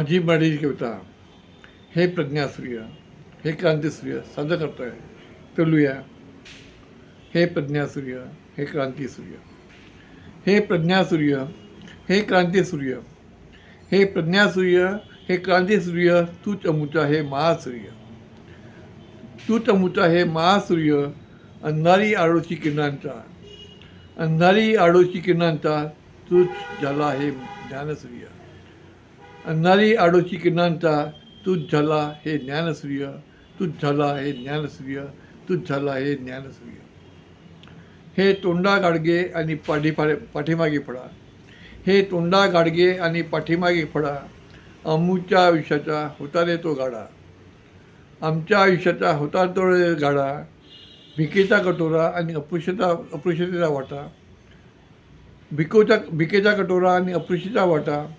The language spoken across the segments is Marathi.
माझी मराठी कविता हे प्रज्ञासूर्य हे क्रांतीसूर्य सादर करतोय टोलूया हे प्रज्ञासूर्य हे क्रांतीसूर्य. हे प्रज्ञासूर्य हे क्रांतीसूर्य. हे प्रज्ञासूर्य हे क्रांतीसूर्य तू चमूचा हे महासूर्य. तू चमूचा हे महासूर्य अंधारी आडोशी किरणांचा. अंधारी आडोशी किरणांचा तूच झाला हे ज्ञानसूर्य. अन्नारी आडोची किरणांचा तूच झाला हे ज्ञानसूर्य तूच झाला हे ज्ञानसूर्य तूच झाला हे ज्ञानसूर्य. हे तोंडा गाडगे आणि पाठी पाठीमागे पडा. हे तोंडा गाडगे आणि पाठीमागे पडा. अमूच्या आयुष्याचा होता रे तो गाडा. आमच्या आयुष्याचा होता तो गाडा. भिकेचा कटोरा आणि अपृष्यता अपृष्यतेचा वाटा. भिकोचा भिकेचा कटोरा आणि अपृष्यचा वाटा.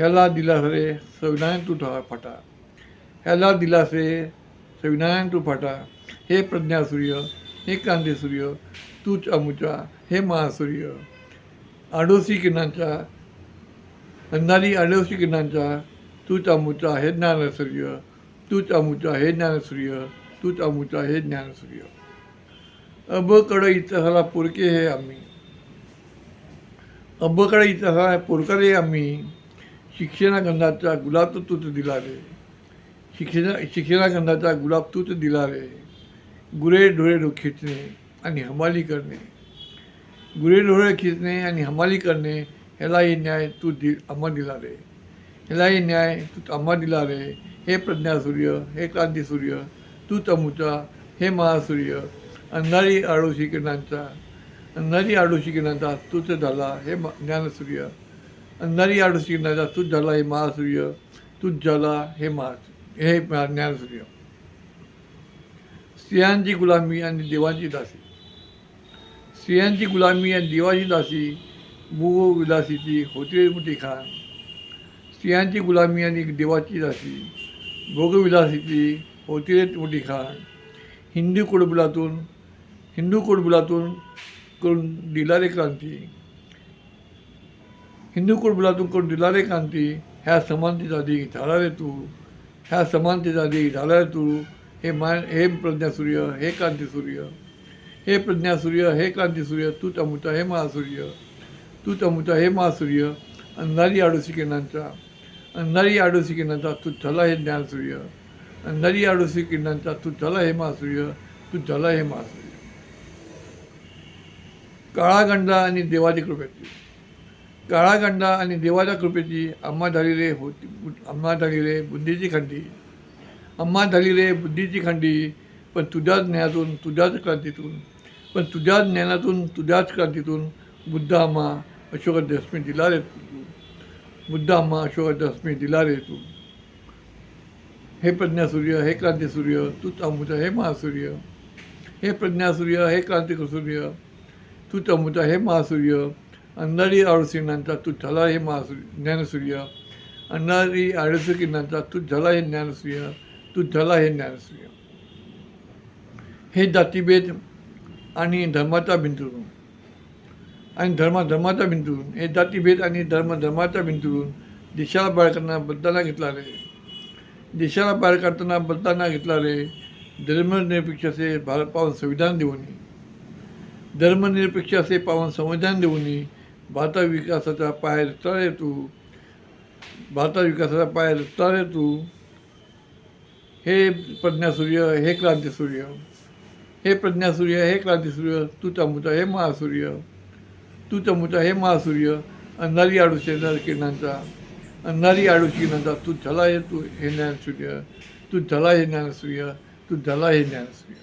ह्याला दिलास रे सविनायन तू ठा फाटा। ह्याला दिलास रे सविनायन तू फाटा। हे प्रज्ञासूर्य हे क्रांतीसूर्य तूच अमुचा हे महासूर्य। आडोशी किरणांचा अंधारी आडोशी किरणांचा तूच अमुचा हे ज्ञानसूर्य तूच अमुचा हे ज्ञानसूर्य तूच अमुचा हे ज्ञानसूर्य। अबकड इतिहासाला पोरके हे आम्ही। अब्बकडे इतिहासाला पोरकरे आम्ही। शिक्षणागंधाचा गुलाब तूत दिला रे शिक्षण शिक्षणागंधाचा गुलाब तूत दिला रे गुरे डोळे डो खेचणे आणि हमाली करणे. गुरे डोळे खेचणे आणि हमाली करणे ह्यालाही न्याय तू दि आम्हा दिला रे ह्यालाही न्याय तू आम्हा दिला रे हे प्रज्ञासूर्य हे क्रांतीसूर्य तू तमुचा हे महासूर्य अंधारी आडोशी किरणांचा अंधारी आडोशी किरणांचा तूच झाला हे म- ज्ञानसूर्य. अंधारी आडोशी नजा तूच झाला हे महासूर्य तूच झाला हे महा हे ज्ञानसूर्य। स्त्रियांची गुलामी आणि देवांची दासी। स्त्रियांची गुलामी आणि देवाची दासी भूग विलासीची होती मोठी खान। स्त्रियांची गुलामी आणि देवाची दासी भोगविलासीची होती रे मोठी खान। हिंदू कुडबुलातून हिंदू कुडबुलातून करून दिला रे क्रांती। हिंदू कुटुंबातून करून दिला रे क्रांती ह्या समानतेचा अधिक झाला रे तू. ह्या समानतेचा अधिक झाला रे तू. हे मा हे प्रज्ञासूर्य हे क्रांतीसूर्य हे प्रज्ञासूर्य हे क्रांतीसूर्य तू तमुता हे महासूर्य. तू तमुता हे महासूर्य. अंधारी आडोशी किरणांचा. अंधारी आडोशी किरणांचा तू झाला हे ज्ञानसूर्य अंधारी आडोशी किरणांचा तू झाला हे महासूर्य. तू झाला हे महासूर्य. काळागंडा आणि देवाची कृपेची काळागंडा आणि देवाच्या कृपेची अम्मा झाली रे होती. अम्मा झाली रे बुद्धीची खंडी. अम्मा झाली रे बुद्धीची खंडी. पण तुझ्याच ज्ञानातून तुझ्याच क्रांतीतून पण तुझ्याच ज्ञानातून तुझ्याच क्रांतीतून बुद्ध अम्मा अशोक दशमी दिला रे तू. बुद्ध अम्मा अशोक दशमी दिला रे तू. हे प्रज्ञासूर्य हे क्रांतीसूर्य तूच अमृत हे महासूर्य. हे प्रज्ञासूर्य हे क्रांतिसूर्य तूच अमृत हे महासूर्य. अंधारी आडोसिनांचा तू झाला हे महासूर्य ज्ञानसूर्य अंधारी आडोसी किरणांचा तू झाला हे ज्ञानसूर्य तू झाला हे ज्ञानसूर्य हे जातीभेद आणि धर्माचा भिंतरून आणि धर्मा धर्माचा भिंतरून हे जातीभेद आणि धर्म धर्माच्या भिंतरून देशाला बाळकांना करताना बदलांना घेतला रे देशाला बाहेर काढताना बदलांना घेतला रे धर्मनिरपेक्ष असे भारत पावन संविधान देऊन धर्मनिरपेक्ष असे पावन संविधान देऊन भारता विकासाचा पायर तळे तू. भारता विकासाचा पायर तळे तू. हे प्रज्ञासूर्य हे क्रांतीसूर्य हे प्रज्ञासूर्य हे क्रांतीसूर्य तू चमुचा हे महासूर्य. तू चमुचा हे महासूर्य. अंधारी आडूशी किरणांचा. अंधारी आडूशी किरणांचा तू झाला हे तू हे ज्ञानसूर्य. तू झाला हे ज्ञानसूर्य. तू झाला हे ज्ञानसूर्य.